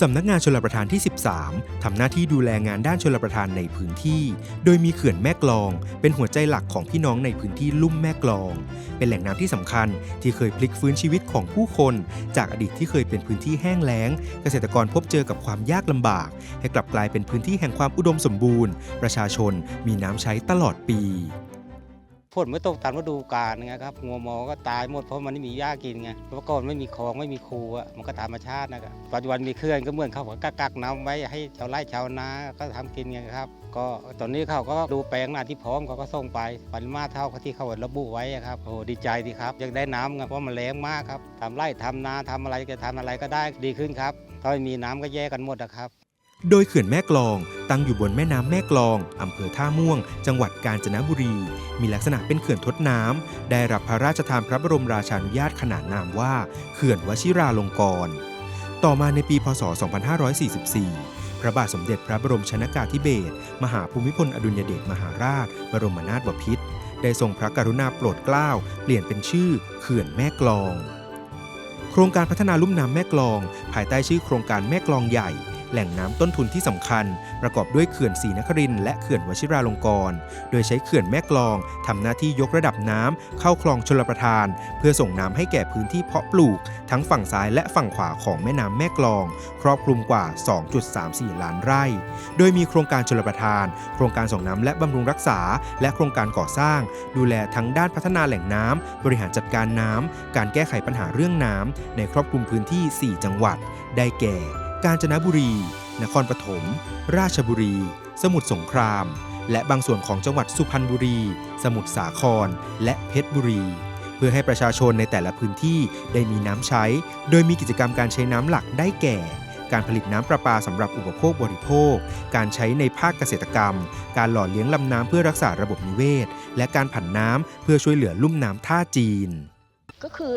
สำนักงานชลประทานที่ 13 ทำหน้าที่ดูแลงานด้านชลประทานในพื้นที่ โดยมีเขื่อนแม่กลอง เป็นหัวใจหลักของพี่น้องในพื้นที่ลุ่มแม่กลอง เป็นแหล่งน้ำที่สำคัญที่เคยพลิกฟื้นชีวิตของผู้คน จากอดีตที่เคยเป็นพื้นที่แห้งแล้ง เกษตรกรพบเจอกับความยากลำบาก ให้กลับกลายเป็นพื้นที่แห่งความอุดมสมบูรณ์ ประชาชนมีน้ำใช้ตลอดปี ฝนไม่ตกตามฤดูกาลไงครับงัวหมอก็ตายหมดเพราะมันไม่มีหญ้ากินไงเมื่อก่อนไม่มีคลองไม่มีคูอะมันก็ธรรมชาตินะครับปัจจุบันมีเขื่อนก็เหมือนเขาก็กักน้ำไว้ให้ชาวไร่ชาวนาก็ทำกินไงครับ ก็ตอนนี้เขาก็ดูแปลงนาที่พร้อมเขาก็ส่งไปปริมาตรเท่าที่เขาระบุไว้ครับโอ้ดีใจดีครับอยากได้น้ำไงเพราะมันแรงมากครับทำไร่ทำนาทำอะไรจะทำอะไรก็ได้ดีขึ้นครับถ้าไม่มีน้ำก็แย่กันหมดนะครับ โดยเขื่อนแม่กลอง ตั้งอยู่บนแม่น้ำแม่กลองอำเภอท่าม่วง จังหวัดกาญจนบุรี มีลักษณะเป็นเขื่อนทดน้ำ ได้รับพระราชทานพระบรมราชานุญาตขนานนามว่า เขื่อนวชิราลงกรณ์ ต่อมาในปีพศ 2544 พระบาทสมเด็จพระบรมชนากาธิเบศร มหาภูมิพลอดุลยเดชมหาราช บรมนาถบพิตร ได้ทรงพระกรุณาโปรดเกล้า เปลี่ยนเป็นชื่อเขื่อนแม่กลอง โครงการพัฒนาลุ่มน้ำแม่กลอง ภายใต้ชื่อโครงการแม่กลองใหญ่ แหล่งน้ำต้นทุนที่สำคัญ ประกอบด้วยเขื่อนศรีนครินและเขื่อนวชิราลงกรณ์โดยใช้เขื่อนแม่กลองทำหน้าที่ยกระดับน้ำเข้าคลองชลประทาน เพื่อส่งน้ำให้แก่พื้นที่เพาะปลูก ทั้งฝั่งซ้ายและฝั่งขวาของแม่น้ำแม่กลอง ครอบคลุมกว่า 2.34 ล้านไร่ โดยมีโครงการชลประทาน โครงการส่งน้ำและบำรุงรักษา และโครงการก่อสร้าง ดูแลทั้งด้านพัฒนาแหล่งน้ำบริหารจัดการน้ำการแก้ไขปัญหาเรื่องน้ำในครอบคลุมพื้นที่ 4 จังหวัด ได้แก่ กาญจนบุรี นครปฐม ราชบุรี สมุทรสงคราม และบางส่วนของจังหวัดสุพรรณบุรี สมุทรสาคร และเพชรบุรี เพื่อให้ประชาชนในแต่ละพื้นที่ได้มีน้ำใช้ โดยมีกิจกรรมการใช้น้ำหลักได้แก่การผลิตน้ำประปาสำหรับอุปโภคบริโภค การใช้ในภาคเกษตรกรรม การหล่อเลี้ยงลำน้ำเพื่อรักษาระบบนิเวศ และการผันน้ำเพื่อช่วยเหลือลุ่มน้ำท่าจีน ก็คือ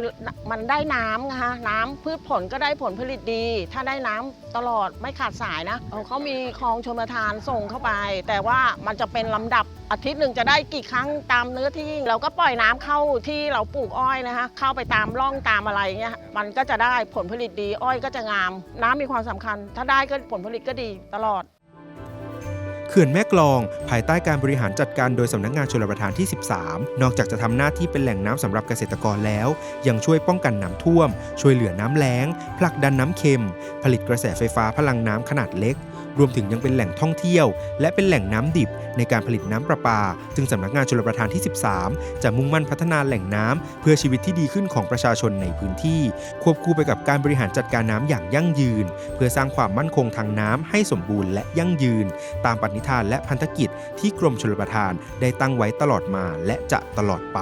มันได้น้ำนะคะน้ำพืชผลก็ได้ผลผลิตดี ถ้าได้น้ำตลอดไม่ขาดสายนะเเขามีคลองชมประทานส่งเข้าไป แต่ว่ามันจะเป็นลำดับอาทิตย์หนึ่งจะได้กี่ครั้งตามเนื้อที่ เราก็ปล่อยน้ำเข้าที่เราปลูกอ้อยนะคะเข้าไปตามร่องตามอะไรเงี้ยมันก็จะได้ผลผลิตดีอ้อยก็จะงาม น้ำมีความสำคัญ ถ้าได้ก็ผลผลิตก็ดีตลอด ขื่อนแม่กลอง ภายใต้การบริหารจัดการโดยสำนักงานชลประทานที่ 13 นอกจากจะทำหน้าที่เป็นแหล่งน้ำสำหรับเกษตรกรแล้ว ยังช่วยป้องกันน้ำท่วม ช่วยเหลือน้ำแล้ง ผลักดันน้ำเค็ม ผลิตกระแสไฟฟ้าพลังน้ำขนาดเล็ก รวมถึงยังเป็นแหล่งท่องเที่ยว และเป็นแหล่งน้ำดิบในการผลิตน้ำประปา ซึ่งสำนักงานชลประทานที่ 13 จะมุ่งมั่นพัฒนาแหล่งน้ำเพื่อชีวิตที่ดีขึ้นของประชาชนในพื้นที่ ควบคู่ไปกับการบริหารจัดการน้ำอย่างยั่งยืน เพื่อสร้างความมั่นคงทางน้ำให้สมบูรณ์และยั่งยืน ตามปณิธานและพันธกิจที่กรมชลประทานได้ตั้งไว้ตลอดมาและจะตลอดไป